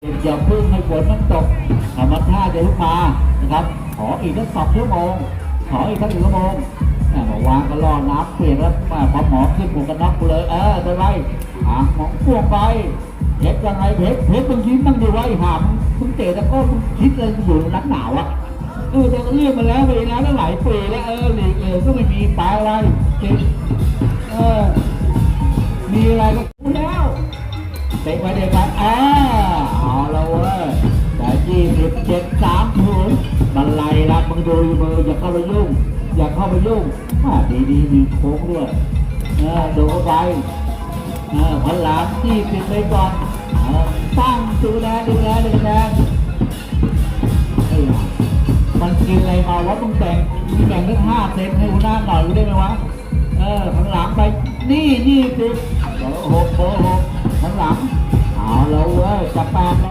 อย่าพึ่งให้ฝนมันตกธรรมชาติจะลุกมานะครับ ขออีกสักสองชั่วโมง ขออีกสักหนึ่งชั่วโมงอ่าบอกวางก็รอน้ำเปลี่ยนแล้วอ่าพอหมอขึ้นผมก็น็อกเลย เออไปไว้หางหมอพ่วงไปเพชรยังไงเพชรเพชรมึงยิ้มตั้งดีไว้หามมึงเตะตะก้มึงคิดเลยอยู่นักหนาวอะเออแต่เรื่องมาแล้วไปแล้วตั้งหลายปีแล้วเออหลีกเออก็ไม่มีปลายอะไรเออมีอะไรก็ ตะไปเตะไปอ่าเอาละเว้ยแต่ยี่สิบเจ็ดสามศูนย์มันไล่ละมึงดูอยู่มืออย่าเข้าไปยุ่ง อย่าเข้าไปยุ่งอ่าดีดีมีโค้งด้วยเออดูเข้าไปเออพันหลังยี่สิบไปก่อนเออตั้งดูแลดูแลดูแลไอ้ห่ามันกินอะไรมาวะต้องแต่งแบ่งตั้งห้าเซนให้หัวหน้าหน่อยได้ไหมวะ เออข้างหลังไป นี่นี่สิโอ้โห